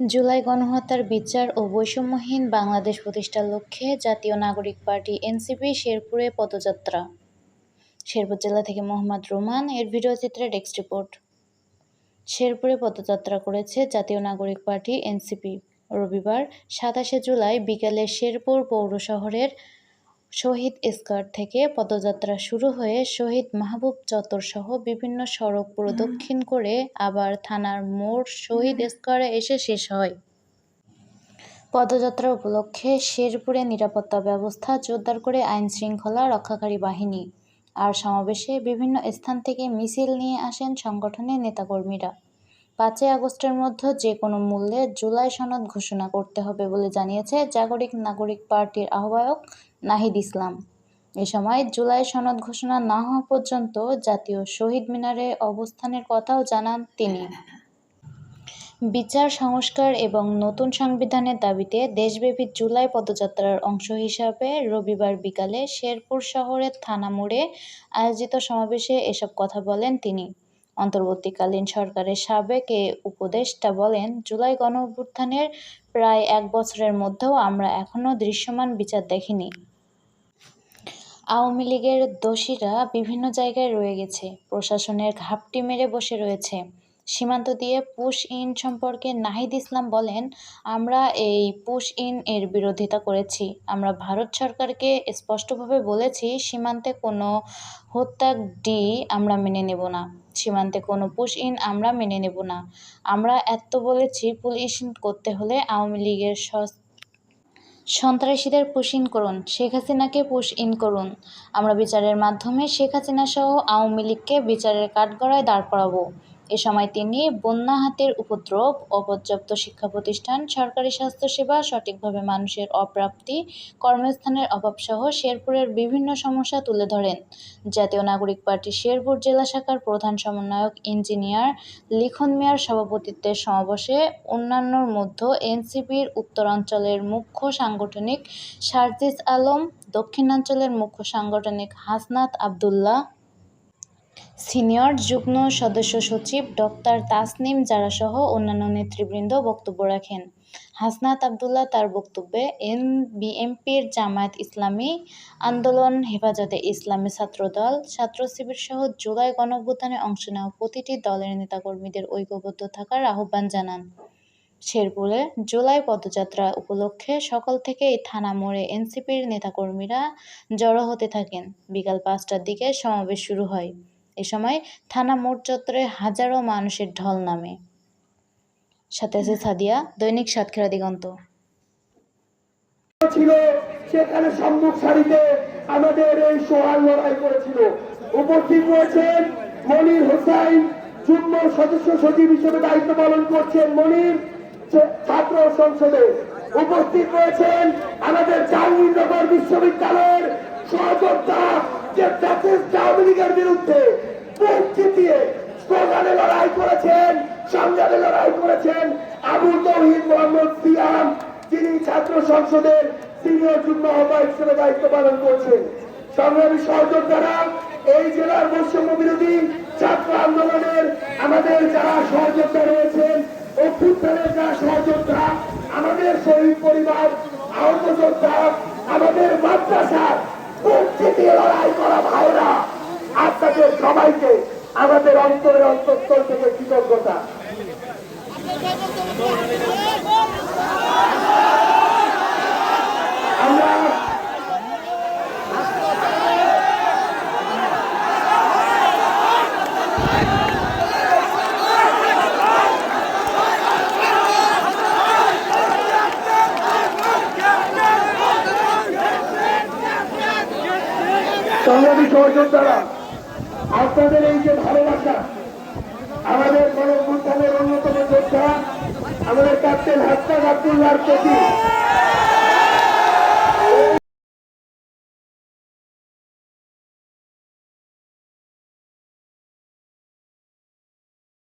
জুলাই গণহত্যার বিচার ও বৈষম্যহীন বাংলাদেশ প্রতিষ্ঠার লক্ষ্যে জাতীয় নাগরিক পার্টি এনসিপি শেরপুরে পদযাত্রা। শেরপুর জেলা থেকে মোহাম্মদ রোমান, এর ভিডিওচিত্রে ডেস্ক রিপোর্ট। শেরপুরে পদযাত্রা করেছে জাতীয় নাগরিক পার্টি এনসিপি। রবিবার সাতাশে জুলাই বিকালে শেরপুর পৌর শহরের শহীদ স্কয়ার থেকে পদযাত্রা শুরু হয়ে শহীদ মাহবুব চত্বর সহ বিভিন্ন সড়ক প্রদক্ষিণ করে আবার থানার মোড় শহীদ স্কয়ারে এসে শেষ হয়। পদযাত্রা উপলক্ষে শেরপুরে নিরাপত্তা ব্যবস্থা জোরদার করে আইন শৃঙ্খলা রক্ষাকারী বাহিনী আর সমাবেশে বিভিন্ন স্থান থেকে মিছিল নিয়ে আসেন সংগঠনের নেতাকর্মীরা। পাঁচই আগস্টের মধ্যে যে কোনো মূল্যে জুলাই সনদ ঘোষণা করতে হবে বলে জানিয়েছে জাগরিক নাগরিক পার্টির আহ্বায়ক নাহিদ ইসলাম। এ সময় জুলাই সনদ ঘোষণা না হওয়া পর্যন্ত জাতীয় শহীদ মিনারে অবস্থানের কথাও জানান তিনি। বিচার, সংস্কার এবং নতুন সংবিধানের দাবিতে দেশব্যাপী জুলাই পদযাত্রার অংশ হিসাবে রবিবার বিকালে শেরপুর শহরের থানা মোড়ে আয়োজিত সমাবেশে এসব কথা বলেন তিনি। অন্তর্বর্তীকালীন সরকারের সাবেক এ উপদেষ্টা বলেন, জুলাই গণঅভ্যুত্থানের প্রায় এক বছরের মধ্যেও আমরা এখনও দৃশ্যমান বিচার দেখিনি। আওয়ামী লীগের দোষীরা বিভিন্ন জায়গায় রয়ে গেছে। প্রশাসনের ঘাপটি মেরে বসে রয়েছে। সীমান্ত দিয়ে পুশ ইন সম্পর্কে নাহিদ ইসলাম বলেন, আমরা এই পুশ ইন এর বিরোধিতা করেছি। আমরা ভারত সরকারকে স্পষ্টভাবে বলেছি, সীমান্তে কোনো হত্যা ডি আমরা মেনে নেব না। সীমান্তে কোনো পুশ ইন আমরা মেনে নেব না। আমরা এত বলেছি, পুলিশ করতে হলে আওয়ামী লীগের সন্ত্রাসীদের পুশ ইন করুন, শেখ হাসিনাকে পুশ ইন করুন। আমরা বিচারের মাধ্যমে শেখ হাসিনা সহ আওয়ামী লীগকে বিচারের কাঠগড়ায় দাঁড় করাবো। এ সময় তিনি বন্যা হাতের উপদ্রব, অপর্যাপ্ত শিক্ষা প্রতিষ্ঠান সরকারি স্বাস্থ্যসেবা, সঠিকভাবে মানুষের অপ্রাপ্তি, কর্মস্থানের অভাবসহ শেরপুরের বিভিন্ন সমস্যা তুলে ধরেন। জাতীয় নাগরিক পার্টি শেরপুর জেলা শাখার প্রধান সমন্বয়ক ইঞ্জিনিয়ার লিখন মিয়ার সভাপতিত্বের সমাবেশে অন্যান্যর মধ্যে এনসিপির উত্তরাঞ্চলের মুখ্য সাংগঠনিক সার্জিস আলম, দক্ষিণাঞ্চলের মুখ্য সাংগঠনিক হাসনাত আবদুল্লাহ সিনিয়র যুগ্ম সদস্য সচিব ডক্টর তাসনিম জারাসহ অন্যান্য নেতৃবৃন্দ বক্তব্য রাখেন। হাসনাত আবদুল্লাহ তার বক্তব্যে এন বিএমপির জামায়াত ইসলামী আন্দোলন, হেফাজতে ইসলামী ছাত্রদল, ছাত্র শিবির সহ জুলাই গণঅভ্যুত্থানে অংশ নেওয়া প্রতিটি দলের নেতাকর্মীদের ঐক্যবদ্ধ থাকার আহ্বান জানান। শেরপুরে জুলাই পদযাত্রা উপলক্ষে সকাল থেকেই থানা মোড়ে এনসিপির নেতাকর্মীরা জড়ো হতে থাকেন। বিকাল পাঁচটার দিকে সমাবেশ শুরু হয়। এ সময় থানা মোড় চত্বরে হাজারো মানুষের ঢল নামে। সাথে আছে সাদিয়া, দৈনিক সাতক্ষীরা দিগন্ত। ছিল, সেখানে সম্মুখ সারিতে আমাদের এই সোহাল লড়াই করেছিল। উপস্থিত রয়েছেন মনির হোসাইন যুগ্ম সদস্য সচিব হিসেবে দায়িত্ব পালন করছেন মনির ছাত্র সংসদে। উপস্থিত রয়েছেন আমাদের জাহাঙ্গীরনগর বিশ্ববিদ্যালয়ের সহযোদ্ধা যে ফ্যাসিস্ট আওয়ামী লীগের বিরুদ্ধে চিতিয়ে স্লোগানে লড়াই করেছেন, সংগ্রামে লড়াই করেছেন আবু তৌহিদ মোহাম্মদ সিয়াম, যিনি ছাত্র সংসদের সিনিয়র যুগ্ম আহ্বায়ক হিসেবে দায়িত্ব পালন করছেন। সংগ্রামী সহযোদ্ধারা, এই জেলার বৈষম্য বিরোধী ছাত্র আন্দোলনের আমাদের যারা সহযোদ্ধা রয়েছেন, অভ্যুত্থানের যারা সহযোদ্ধা, আমাদের শহীদ পরিবার, আহত যোদ্ধা, আমাদের মাদ্রাসা করা ভাইরা আপনাদের সবাইকে আমাদের অন্তরের অন্তঃস্থল থেকে কৃতজ্ঞতা। সংগ্রামী সহযোদ্ধারা, আপনাদের এই যে ভালোবাসা, আমাদের গণভ্যুত্থানের অন্যতম যোদ্ধা, আমাদের ক্যাপ্টেন হাত্তা আব্দুল্লাহর প্রতি